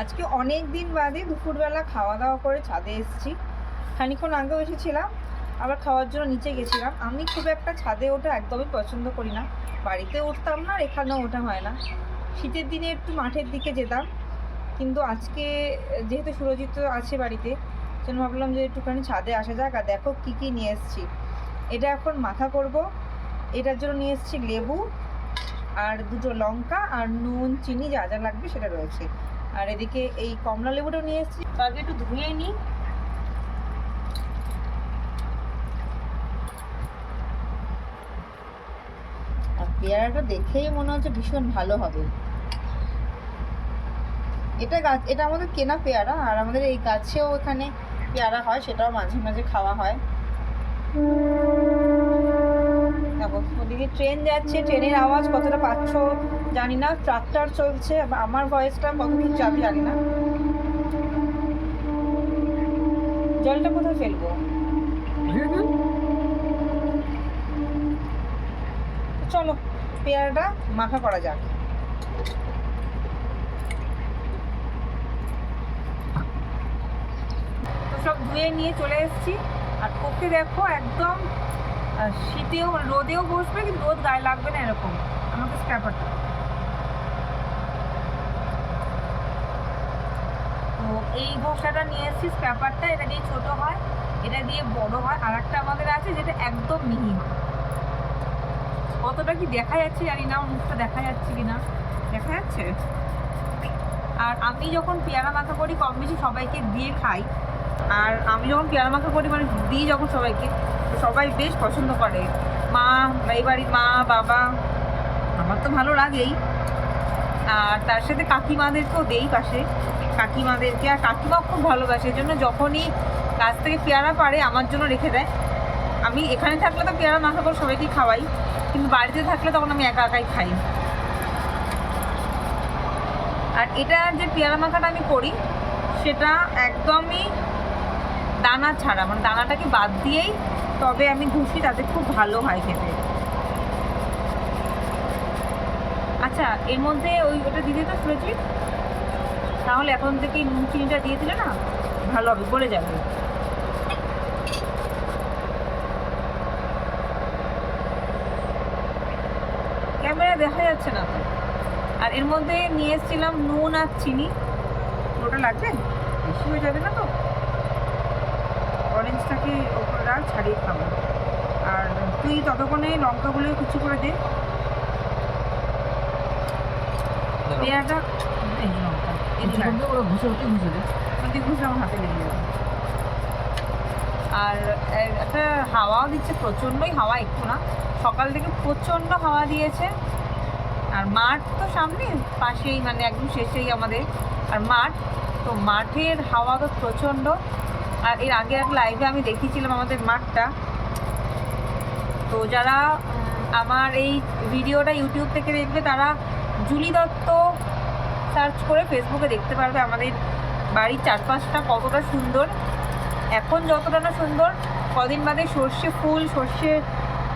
আজকে অনেক দিন বাদে দুপুরবেলা খাওয়া দাওয়া করে ছাদে এসেছি। খানিক্ষণ আগেও এসেছিলাম আবার খাওয়ার জন্য নিচে গেছিলাম। আমি খুব একটা ছাদে ওঠা একদমই পছন্দ করি না। বাড়িতে উঠতাম না আর এখানেও ওঠা হয় না। শীতের দিনে একটু মাঠের দিকে যেতাম, কিন্তু আজকে যেহেতু সুরজিৎ আছে বাড়িতে জন্য ভাবলাম যে একটুখানি ছাদে আসা যাক আর দেখো কী কী নিয়ে এসেছি। এটা এখন মাথা করব। এটার জন্য নিয়ে এসেছি লেবু আর দুটো লঙ্কা আর নুন, চিনি যা যা লাগবে সেটা রয়েছে। আর এদিকে এই কমলা লেবুটাও নিয়ে এসেছি। তাকে একটু ধুয়ে নিই আর পেয়ারাটা দেখেই মনে হচ্ছে ভীষণ ভালো হবে। এটা গাছ, এটা আমাদের কেনা পেয়ারা, আর আমাদের এই গাছেও এখানে পেয়ারা হয়, সেটাও মাঝে মাঝে খাওয়া হয়। দেখো ওদিকে ট্রেন যাচ্ছে ট্রেনের আওয়াজ কতটা পাচ্ছ জানি না ট্রাক্টর চলছে আমার ভয়েসটা কতদূর যাবে জানি না। জলটা কোথায় ফেলব? চলো পেয়ারাটা মাখা করা যাক। সব ধুয়ে নিয়ে চলে এসেছি। আর ওকে দেখো একদম শীতেও, রোদেও বসবে, কিন্তু রোদ গায়ে লাগবে না এরকম। আমাকে স্ক্যাপারটা তো এই ঘষাটা নিয়ে এসেছি স্ক্যাপারটা এটা দিয়ে ছোট হয়, এটা দিয়ে বড় হয় আর একটা আমাদের আছে যেটা একদম মিহি কতটা কি দেখা যাচ্ছে জানি না, মুখটা দেখা যাচ্ছে কিনা। দেখা যাচ্ছে? আর আমি যখন পেয়ারা মাখা করি, কম বেশি সবাইকে দিয়ে খাই। আর আমি যখন পেয়ারা মাখা করি মানে দিই যখন সবাইকে সবাই বেশ পছন্দ করে। মা এই বাড়ির মা, বাবা, আমার তো ভালো লাগেই। আর তার সাথে কাকিমাদেরকেও দেই পাশে। কাকিমাদেরকে আর কাকিমাও খুব ভালোবাসে, এই জন্য যখনই গাছ থেকে পেয়ারা পারে আমার জন্য রেখে দেয়। আমি এখানে থাকলে তো পেয়ারা মাখা করে সবাইকে খাওয়াই, কিন্তু বাড়িতে থাকলে তখন আমি একা একাই খাই। আর এটা যে পেয়ারা মাখাটা আমি করি, সেটা একদমই দানা ছাড়া মানে দানাটাকে বাদ দিয়েই তবে আমি ঘুষি, তাতে খুব ভালো হয় খেতে। আচ্ছা এর মধ্যে ওই, ওটা দিয়ে তো সুরজিৎ তাহলে এখন থেকে নুন চিনিটা দিয়ে দিলে না ভালো হবে, গলে যাবে। ক্যামেরা দেখা যাচ্ছে না আর এর মধ্যে নিয়ে এসেছিলাম নুন আর চিনি। ওটা লাগবে? বেশি হয়ে যাবে না তো? অরেঞ্জটাকে ওপরে রাখ ছাড়িয়ে খাব। আর তুই ততক্ষণে লঙ্কাগুলো কুচি করে দে। পেঁয়াজটা লঙ্কা এই যে রাখ। যদি ঘুষে আমার হাতে লেগে যাবে? আর একটা হাওয়াও দিচ্ছে প্রচণ্ডই হাওয়া একটু না। সকাল থেকে প্রচণ্ড হাওয়া দিয়েছে। আর মাঠ তো সামনে পাশেই মানে একদম শেষেই আমাদের। আর মাঠ তো মাঠের হাওয়া তো প্রচণ্ড। আর এর আগে এক লাইভে আমি দেখিয়েছিলাম আমাদের মাঠটা। তো যারা আমার এই ভিডিওটা ইউটিউব থেকে দেখবে, তারা জুলি দত্ত সার্চ করে ফেসবুকে দেখতে পারবে আমাদের বাড়ির চারপাশটা কতটা সুন্দর। এখন যতটা না সুন্দর, কদিন বাদে সর্ষে ফুল, সর্ষে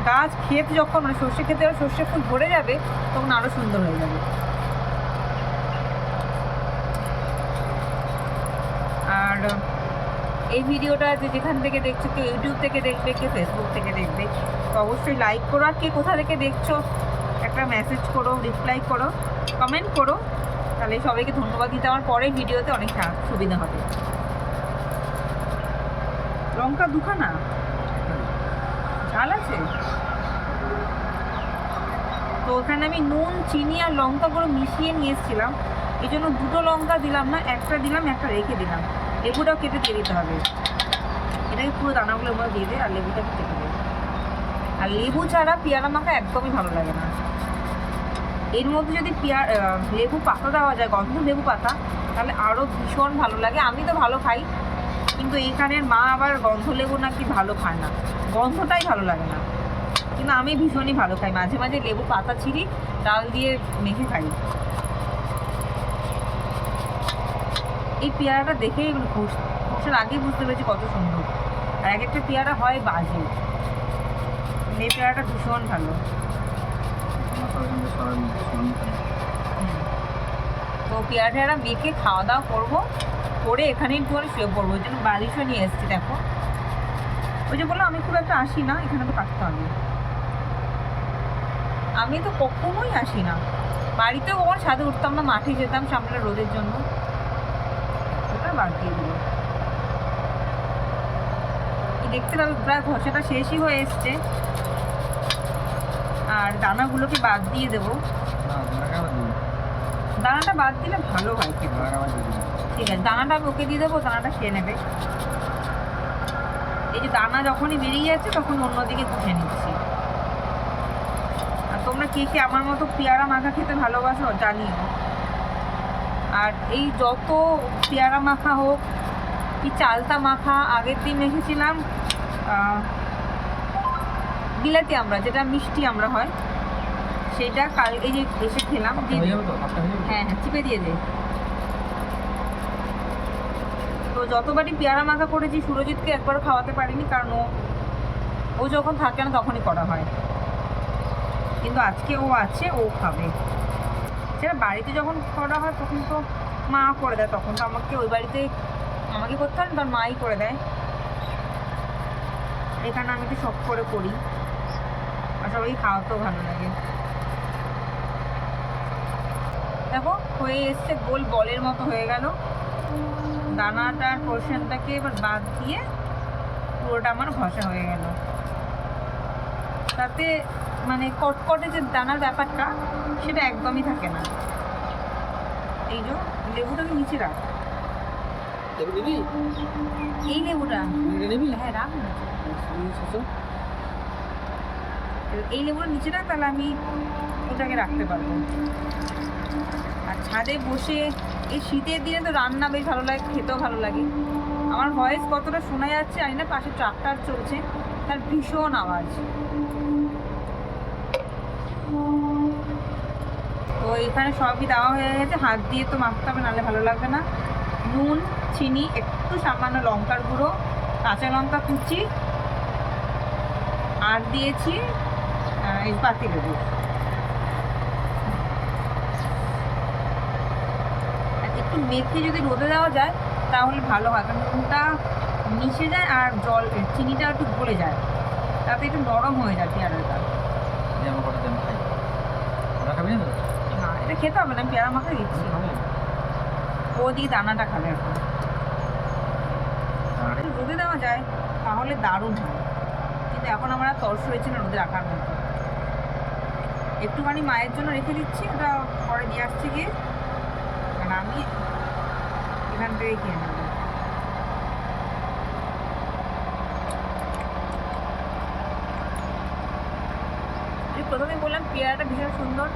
গাছ, ক্ষেত যখন মানে সর্ষে ক্ষেতে সর্ষে ফুল ভরে যাবে, তখন আরও সুন্দর হয়ে যাবে আর এই ভিডিওটা যে যেখান থেকে দেখছ কেউ ইউটিউব থেকে দেখবে কেউ ফেসবুক থেকে দেখবে, তো অবশ্যই লাইক করো। আর কে কোথা থেকে দেখছ, একটা মেসেজ করো রিপ্লাই করো কমেন্ট করো। তাহলে সবাইকে ধন্যবাদ দিতে আমার পরের ভিডিওতে অনেক সুবিধা হবে। লঙ্কা দুখানা? ঝাল আছে? তো ওখানে আমি নুন, চিনি আর লঙ্কা করে মিশিয়ে নিয়ে এসেছিলাম। এই জন্য দুটো লঙ্কা দিলাম না, একটা দিলাম, একটা রেখে দিলাম। লেবুটাও কেটে দিয়ে দিতে হবে। এটাকে পুরো দানাগুলো আমরা দিয়ে দে আর লেবুটা কেটে দেবে। আর লেবু ছাড়া পেয়ারা মাখা একদমই ভালো লাগে না। এর মধ্যে যদি পেয়ার লেবু পাতা দেওয়া যায়, গন্ধ লেবু পাতা, তাহলে আরও ভীষণ ভালো লাগে। আমি তো ভালো খাই, কিন্তু এখানের মা আবার গন্ধ লেবু নাকি ভালো খায় না। গন্ধটাই ভালো লাগে না। কিন্তু আমি ভীষণই ভালো খাই। মাঝে মাঝে লেবু পাতা ছিঁড়ি, ডাল দিয়ে মেখে খাই। এই পেয়ারাটা দেখেই ঘুষের আগেই বুঝতে পেরেছি কত সুন্দর। আর এক একটা পেয়ারা হয় বাজে। এই পেয়ারাটা ভীষণ ভালো। তো পেয়ারা টেয়ারা মেখে খাওয়া দাওয়া করব। করে এখানে একটুখানি শুয়ে পড়ব। ওই জন্য বালিশও নিয়ে এসেছি, দেখো। ওই যে বললাম, আমি খুব একটা আসি না, এখানে তো কাটতে হবে। আমি তো কখনোই আসি না। বাড়িতেও কখন ছাদে উঠতাম না, মাঠে যেতাম সামনে রোদের জন্য। বাদ দিয়ে দিল দেখতে পাবে প্রায় ঘষাটা শেষই হয়ে এসছে। আর দানাগুলোকে বাদ দিয়ে দেবো। দানাটা বাদ দিলে ভালো হয় ঠিক আছে দানাটা আমি ওকে দিয়ে দেবো দানাটা খেয়ে নেবে। এই যে দানা যখনই বেরিয়ে যাচ্ছে তখন অন্যদিকে ঘুষে নিচ্ছি। আর তোমরা কে কে আমার মতো পেয়ারা মাখা খেতে ভালোবাসো জানিও। আর এই যত পেয়ারা মাখা হোক কি চালতা মাখা আগের দিন আহ, বিলাতি আমরা যেটা মিষ্টি আমরা হয় সেটা কাল এই যে এসে খেলাম হ্যাঁ হ্যাঁ চিপে দিয়ে দে। তো যতবারই পেয়ারা মাখা করেছি সুরজিৎকে একবার খাওয়াতে পারিনি কারণ ও ও যখন থাকে না তখনই করা হয়। কিন্তু আজকে ও আছে ও খাবে। সেটা বাড়িতে যখন করা হয়, তখন তো মা করে দেয়, তখন তো আমাকে ওই বাড়িতে আমাকে করতে হয় না, তার মাই করে দেয়। এখানে আমি তো শখ করে করি। আর সবাই খাওয়াতেও ভালো লাগে। দেখো, হয়ে এসছে গোল, বলের মতো হয়ে গেল। দানাটার পোর্শনটাকে এবার বাদ দিয়ে পুরোটা আমার ঘষা হয়ে গেল। তাতে মানে কটকটে যে দানার ব্যাপারটা সেটা একদমই থাকে না। এই যে লেবুটাকে নিচে রাখ। এই লেবুটা হ্যাঁ রাখ। এই লেবুটা নিচে রাখ তাহলে আমি ওটাকে রাখতে পারব। আর ছাদে বসে এই শীতের দিনে তো রান্না বেশ ভালো লাগে খেতেও ভালো লাগে। আমার ভয়েস কতটা শোনা যাচ্ছে জানি না পাশে ট্রাক্টর চলছে। তার ভীষণ আওয়াজ। তো এখানে সবই দেওয়া হয়ে গেছে। হাত দিয়ে তো মাখতে হবে, নাহলে ভালো লাগবে না। নুন, চিনি, একটু সামান্য লঙ্কার গুঁড়ো, কাঁচা লঙ্কা কুচি, আর দিয়েছি এই পাতি লেবু। একটু মেখে যদি রোদে দেওয়া যায়, তাহলে ভালো হয়। কারণ নুনটা মিশে যায় আর জল চিনিটা একটু গলে যায়। তাতে একটু নরম হয়ে যায় পেয়ারাটা। না এটা খেতে হবে না আমি পেয়ারা মাখা দিচ্ছি। ও দিয়ে দানাটা খাবে এখন। রোদে দেওয়া যায় তাহলে দারুণ হয়। কিন্তু এখন আমরা তর্স হয়েছে না রোদে রাখার মতো। একটুখানি মায়ের জন্য রেখে দিচ্ছি ওটা পরে দিয়ে আসছে গিয়ে। আর আমি এখান থেকে খেয়ে নেব এই প্রথমে বললাম পেয়ারাটা ভীষণ সুন্দর।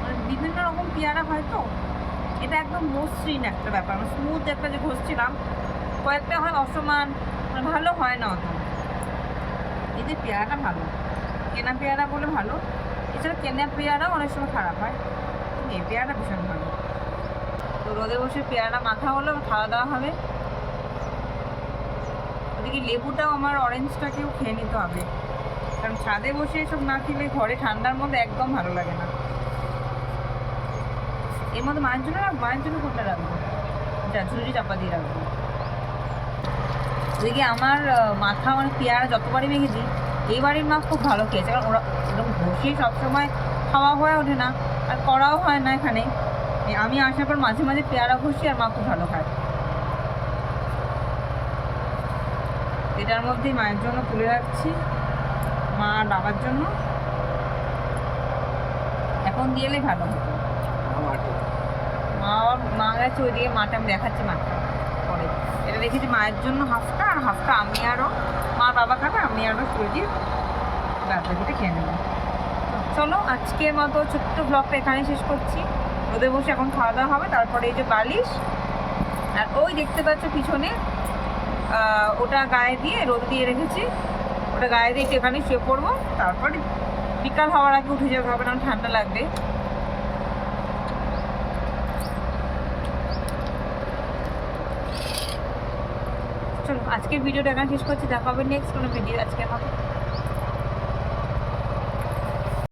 মানে বিভিন্ন রকম পেয়ারা হয় তো, এটা একদম মসৃণ একটা ব্যাপার স্মুথ একটা যে ঘষছিলাম, কয়েকটা হয় অসমান মানে ভালো হয় না অত। এই যে পেয়ারাটা ভালো, কেনা পেয়ারা বলে ভালো, এছাড়া কেনা পেয়ারাও অনেক সময় খারাপ হয় এই পেয়ারাটা ভীষণ ভালো। তো রোদে বসে পেয়ারা মাখা হলো, খাওয়া দাওয়া হবে। ওদিকে লেবুটাও আমার অরেঞ্জটাকেও খেয়ে নিতে হবে। ছাদে বসে এসব না খেলে ঘরে ঠান্ডার মধ্যে একদম ভালো লাগে না। এর মধ্যে মায়ের জন্য রাখব? মায়ের জন্য কোনটা রাখব? যা ঝুড়ি চাপা দিয়ে রাখব। ওদিকে আমার মাথা মানে পেয়ারা যতবারই মেখেছি এই বাড়ির মা খুব ভালো খেয়েছে। কারণ ওরা এরকম বসে সবসময় খাওয়া হয়ে ওঠে না, আর করাও হয় না এখানে। আমি আসার পর মাঝে মাঝে পেয়ারা ঘষি আর মা খুব ভালো খায়। এটার মধ্যেই মায়ের জন্য তুলে রাখছি। মা আর বাবার জন্য। এখন দিয়ে এলেই ভালো হতো। মা মা গেছে ওইদিকে মাটা আমি দেখাচ্ছি মাটা পরে। এটা রেখেছি মায়ের জন্য হাফটা আর হাফটা আমি আরও মা বাবা খাবে আমি আরও সুরজিৎ বাচ্চাকে খেয়ে নেব। চলো আজকের মতো ছোট্ট ব্লগটা এখানে শেষ করছি। ওদের বসে এখন খাওয়া দাওয়া হবে তারপরে এই যে বালিশ আর ওই দেখতে পাচ্ছ পিছনে ওটা গায়ে দিয়ে রোদ দিয়ে রেখেছি। ওটা গায়ে দিয়ে একটুখানি শুয়ে পড়ব, তারপর বিকাল হওয়ার আগে উঠে যেতে হবে না ঠান্ডা লাগবে। চলো, আজকের ভিডিওটা এখানে শেষ করছি, দেখা হবে নেক্সট কোনো ভিডিও আজকের মতো